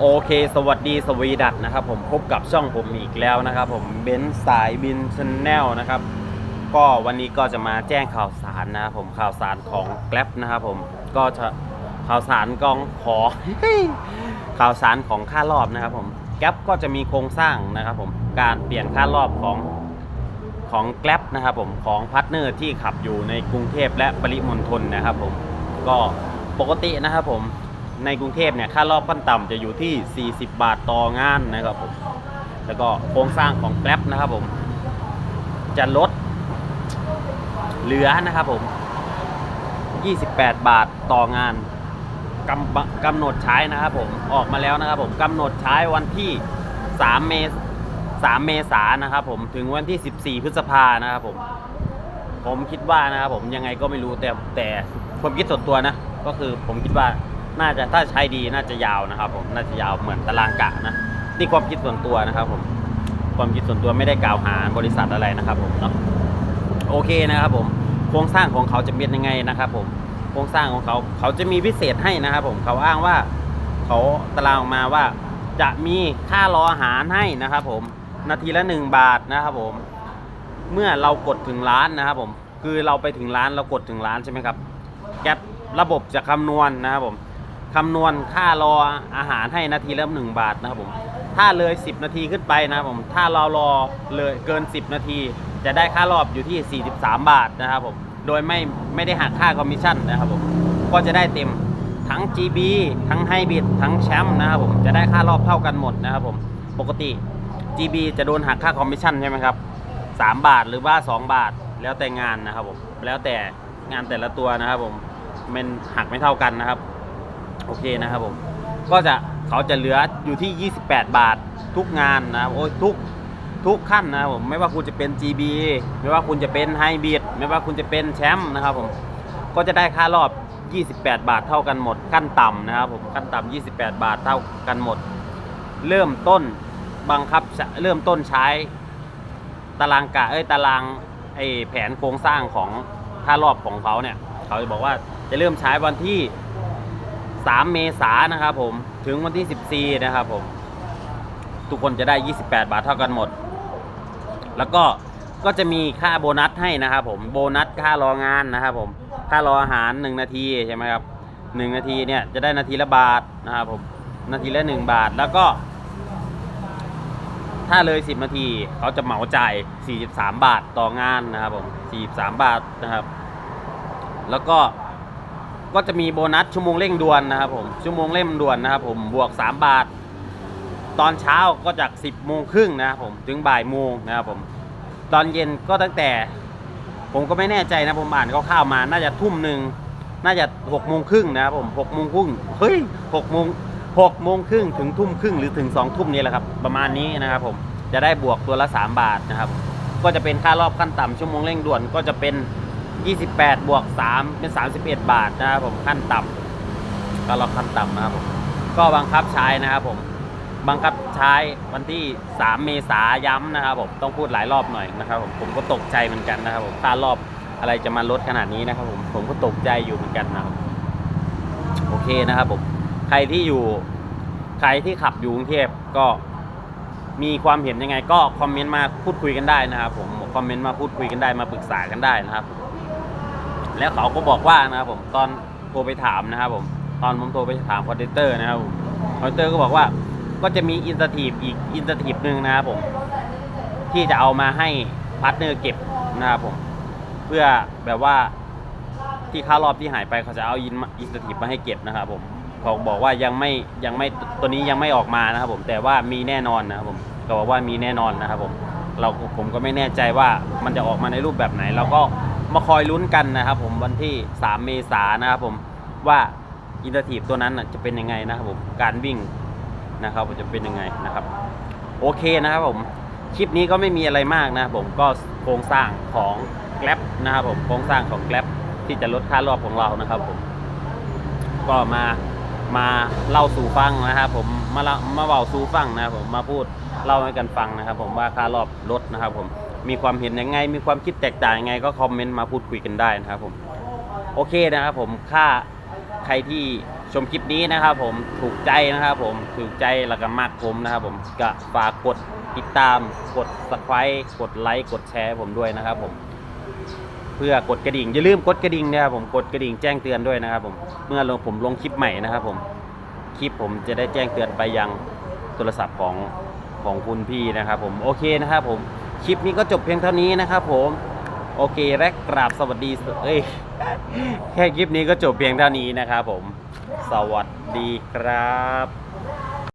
โอเค สวัสดีสวีดัตนะครับ ผมพบกับช่องผมอีกแล้วนะครับ ผมเบนสายบินชแนลนะครับ ก็วันนี้ก็จะมาแจ้งข่าวสารนะครับผมข่าวสารของแกลบนะครับผมก็จะข่าวสารกองขอ ข่าวสารของค่ารอบนะครับ ผมแกลบก็จะมีโครงสร้างนะครับผมการเปลี่ยนค่ารอบของของแกลบนะครับผมของพาร์ทเนอร์ที่ขับอยู่ในกรุงเทพและปริมณฑลนะครับ ผมก็ปกตินะครับผม ในกรุงเทพเนี่ยค่ารอบขั้นต่ำจะอยู่ที่ 40 บาทต่องานนะครับผมแล้วก็โครงสร้างของแกลบนะครับผม จะลดเหลือนะครับผม 28 บาทต่องานกำกำหนดใช้นะครับผมออกมาแล้วนะครับผมกำหนดใช้วันที่ 3 เมษ3เมษายนนะครับผมถึงวันที่ 14 พฤษภานะครับผม ผมคิดว่านะครับผมยังไงก็ไม่รู้แต่แต่ความคิดส่วนตัวนะ ก็คือผมคิดว่า น่าจะถ้าใช้ดีน่าจะยาวนะครับ ผมน่าจะยาวเหมือนตารางกะนะนี่ความคิดส่วนตัวนะครับ ผมความคิดส่วนตัวไม่ได้กล่าวหาบริษัทอะไรนะครับ ผมเนาะโอเคนะครับ ผมโครงสร้างของเขาจะเป็นยังไงนะครับ ผมโครงสร้างของเขาเขาจะมีพิเศษให้นะครับ ผมเขาอ้างว่าเขาตารางออกมาว่าจะมีค่ารออาหารให้นะครับ ผมนาทีละหนึ่งบาทนะครับผมเมื่อเรากดถึงร้านนะครับ ผมคือเราไปถึงร้านเรากดถึงร้านใช่ไหมครับแกประบบจะคำนวณนะครับผม คำนวณค่ารออาหารให้นาทีละหนึ่งบาทนะครับผมถ้าเลย 10 นาทีขึ้นไปนะครับผมถ้าเรารอเลยเกิน 10 นาที จะได้ค่ารอบอยู่ที่ 43 บาทนะครับผมโดยไม่ไม่ได้หักค่าคอมมิชชั่นนะครับผมก็จะได้เต็มทั้ง GB ทั้งไฮบริดทั้งแชมป์นะครับผมจะได้ค่ารอบเท่ากันหมดนะครับผมปกติ GB จะโดนหักค่าคอมมิชชั่นใช่ไหมครับ3บาทหรือว่า 2 บาทแล้วแต่งานนะครับผมแล้วแต่งานแต่ละตัวนะครับผมมันหักไม่เท่ากันนะครับ โอเคนะครับผม ก็จะเขาจะเหลืออยู่ที่ 28 บาททุกงานนะครับโอ้ยทุกทุกขั้นนะครับผมไม่ว่าคุณจะเป็น GB ไม่ว่าคุณจะเป็นไฮบริดไม่ว่าคุณจะเป็นแชมป์นะครับผมก็จะได้ค่ารอบ 28 บาทเท่ากันหมด ขั้นต่ำนะครับผมขั้นต่ำ28 บาทเท่ากันหมด เริ่มต้นบังคับเริ่มต้นใช้ ตารางกะเอ้ยตารางไอแผนโครงสร้างของค่ารอบของเขาเนี่ย เขาจะบอกว่าจะเริ่มใช้วันที่ 3 เมษายนนะครับผมถึงวันที่ 14 นะครับผม ทุกคนจะได้ 28 บาทเท่ากันหมด แล้วก็ก็จะมีค่าโบนัสให้นะครับผมโบนัสค่ารองานนะครับผมค่ารออาหาร 1 นาทีใช่ไหมครับ 1 นาทีเนี่ยจะได้นาทีละบาทนะครับผมนาทีละ 1 บาทแล้วก็ ถ้าเลย 10 นาทีเขาจะเหมาจ่าย 43 บาทต่องานนะครับผม 43 บาทนะครับ แล้วก็ ก็จะมีโบนัสชั่วโมงเร่งด่วนนะครับผมชั่วโมงเร่งด่วนนะครับผมบวก 3 บาท ตอนเช้าก็จาก 10โมงครึ่งนะครับผมถึงบ่ายโมงนะครับผมตอนเย็นก็ตั้งแต่ผมก็ไม่แน่ใจนะผมอ่านคร่าวๆมา น่าจะทุ่มหนึ่งน่าจะหกโมงครึ่งนะครับผมหกโมงครึ่งเฮ้ยหกโมงหกโมงครึ่งถึงทุ่มครึ่งหรือถึงสองทุ่มนี่แหละครับประมาณนี้นะครับผมจะได้บวกตัวละ 3 บาทนะครับ ก็จะเป็นค่ารอบขั้นต่ำชั่วโมงเร่งด่วนก็จะเป็น 28 บวก 3 เป็น 31 บาทนะครับผมขั้นต่ำก็รอบขั้นต่ำนะครับผมก็บังคับใช้นะครับผมบังคับใช้วันที่ 3 เมษาย้ำนะครับผมต้องพูดหลายรอบหน่อยนะครับผมผมก็ตกใจเหมือนกันนะครับผมค่ารอบอะไรจะมาลดขนาดนี้นะครับผมผมก็ตกใจอยู่เหมือนกันนะครับโอเคนะครับผมใครที่อยู่ใครที่ขับอยู่กรุงเทพก็มีความเห็นยังไงก็คอมเมนต์มาพูดคุยกันได้นะครับผมคอมเมนต์มาพูดคุยกันได้มาปรึกษากันได้นะครับ แล้วเขาก็บอกว่านะครับผมตอนโทรไปถามนะครับผมตอนผมโทรไปถามคอนเตอร์นะครับผมคอนเตอร์ก็บอกว่าก็จะมีอินสทีฟอีกอินสทีฟหนึ่งนะครับผมที่จะเอามาให้พาร์ทเนอร์เก็บนะครับผมเพื่อแบบว่าที่ค่ารอบที่หายไปเขาจะเอาอินอินสทีฟมาให้เก็บนะครับผมเขาบอกว่ายังไม่ยังไม่ตัวนี้ยังไม่ออกมานะครับผมแต่ว่ามีแน่นอนนะครับผมเขาบอกว่ามีแน่นอนนะครับผมเราผมก็ไม่แน่ใจว่ามันจะออกมาในรูปแบบไหนเราก็ มาคอยลุ้นกันนะครับผมวันที่ 3 เมษายนนะครับผมว่าอินเตอร์ทีฟตัวนั้นจะเป็นยังไงนะครับผมการวิ่งนะครับจะเป็นยังไงนะครับโอเคนะครับผมคลิปนี้ก็ไม่มีอะไรมากนะครับผมก็โครงสร้างของแกลบนะครับผมโครงสร้างของแกลบที่จะลดค่ารอบของเรานะครับผมก็มา มาเล่าสู่ฟังนะครับผมมาเล่ามาเบาสู่ฟังนะครับผมมาพูดเล่าให้กันฟังนะครับ ผมว่าค่ารอบลดนะครับ ผมมีความเห็นยังไง มีความคิดแตกต่างยังไง ก็คอมเมนต์มาพูดคุยกันได้นะครับ ผมโอเคนะครับผมค่าใครที่ชมคลิปนี้นะครับผมถูกใจนะครับผมถูกใจแล้วก็มากผมนะครับ ผมก็ฝากกดติดตามกด subscribe กดไลค์กดแชร์ผมด้วยนะครับผม เพื่อกดกระดิ่งอย่าลืมกดกระดิ่งนะครับผมกดกระดิ่งแจ้งเตือนด้วยนะครับผมเมื่อลงผมลงคลิปใหม่นะครับผมคลิปผมจะได้แจ้งเตือนไปยังโทรศัพท์ของของคุณพี่นะครับผมโอเคนะครับผมคลิปนี้ก็จบเพียงเท่านี้นะครับผมโอเคและกราบสวัสดีเอ้ยแค่คลิปนี้ก็จบเพียงเท่านี้นะครับผม สวัสดีครับ